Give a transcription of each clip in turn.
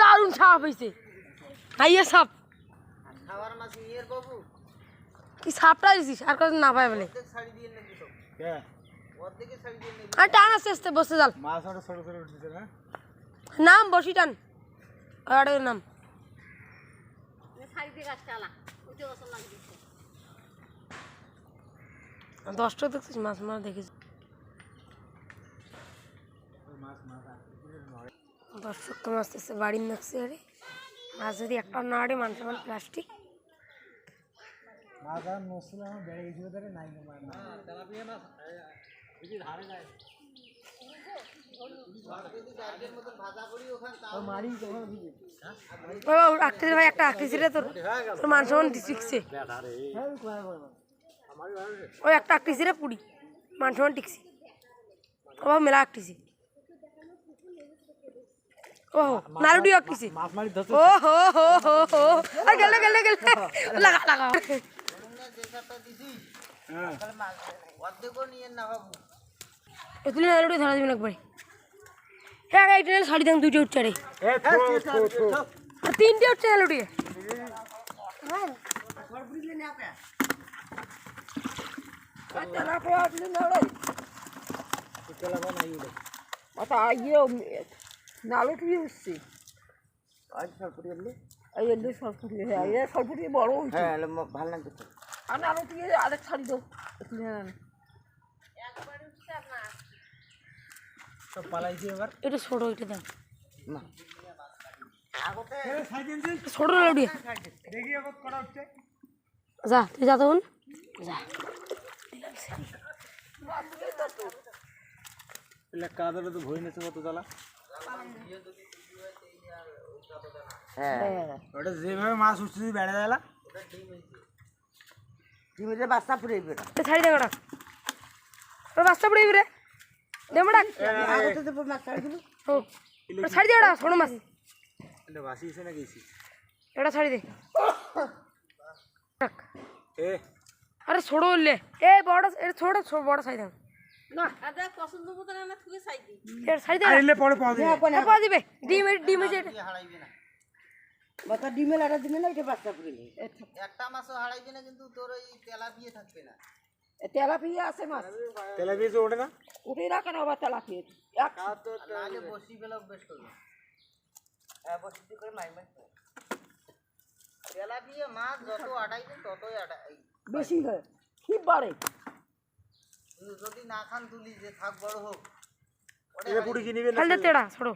দারুণ সাপ হয়েছে হাইয়া সাপ। কি সাপটা দিছিস? আর কাজ না পায় বলে। আর টান আস্তে আস্তে, বসে যাল। নাম, বসি টান। নাম। দশটা দেখছিস, মাছ মাছ দেখেছি মাছ মাছ দর্শক তো মাছ আসতেছে বাড়ির নাকছে আরে মাছ যদি একটা না আড়ে মানুষ আমার প্লাস্টিক। মাছ আর আমার বেড়ে গেছিল তাহলে নাই আকৃতির ভাই একটা আকৃতি রে তোর। মান টিকছে। ওই একটা আকৃতি রে পুরি। মান টিকছি। ও মেলা আকৃতি ও নারুডি ও হো হো হো হো। আর গেলে গেলে গেলে। লাগা হ্যাঁ এতুলে নারুডি ধরা দিবি একবারে। হ্যাঁ শাড়ি দাম দুইটা উঠছে রে আর তিনটে উঠছে নারুডি। আচ্ছা নালো টুয়ে উঠছে আজ সরপুরি এলে। এই এলে সরপুরি হ্যাঁ এ সরপুরি বড় হয়েছে। হ্যাঁ ভালো লাগছে আর নালো টুয়ে আরেক ছাড়ি দাও তুলে নেন এটা ছোট এটা দাম না। ছোট দেখি হচ্ছে। যা তুই যা তখন। যা। কাদারে তো ভই নেছে কত জ্বালা। হ্যাঁ ওটা যেভাবে মাছ উঠছে বেড়ে দেলা ডিমের বাচ্চা বেটা এ ছাড়ি দে ওটা ওটা বাচ্চা পড়ে রে দে মোটা আগতে দেবো মাছ ছাড়িগুলো ও ওটা ছাড়ি দে ওটা ছোট মাছ এটা বাসি এসে না গেছি এটা ছাড়ি দে এ আরে ছোট এ বড় এটা ছোট ছাড়ি দে তেলাপিয়া আছে মাছ। তেলা দিয়ে ওঠে না? উঠে রাখা না আবার তেলাপিয়া? এক নাহলে বসি পেলেও বেশ করবে। হ্যাঁ বসি দিয়ে করে মাই মাই তেলা দিয়ে মাছ যত আটাইবে ততই আটাই বেশি হয়। কি বাড়ে? কিন্তু যদি না খান তুলি যে থাক বড় হোক। এটা পুরি কি নিবে না ফেল দে তেড়া ছোট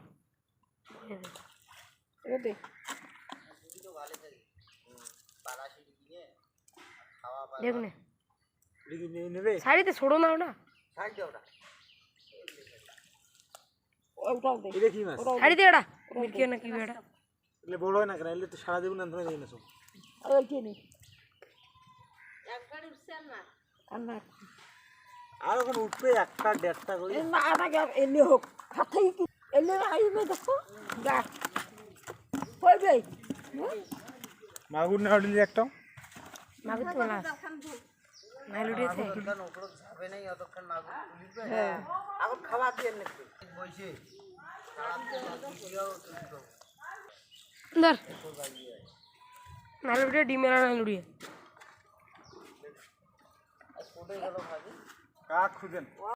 এতে তো ভালো থাকে পালা সিঁড়ি কিনে খাওয়া পাওয়া দেখ নে। পুরি কি নেবে ছাড়ি না ওটা। ছাড় দে ওটা ওটাও দে। এটা কি মাছ? ছাড়ি দে। ওটা মিটকে না কি বেড়া। এলে বড় হয় না কেন? এলে তো সারা দেবো না সব। আর না। আর ওখানে উঠবে একটা দেড়টা করে। এলে হোক হাত এলে দেখো। গা হইবে। মাগুর না উঠলে একটা? মাগুর তো না। কাক খুঁজেন?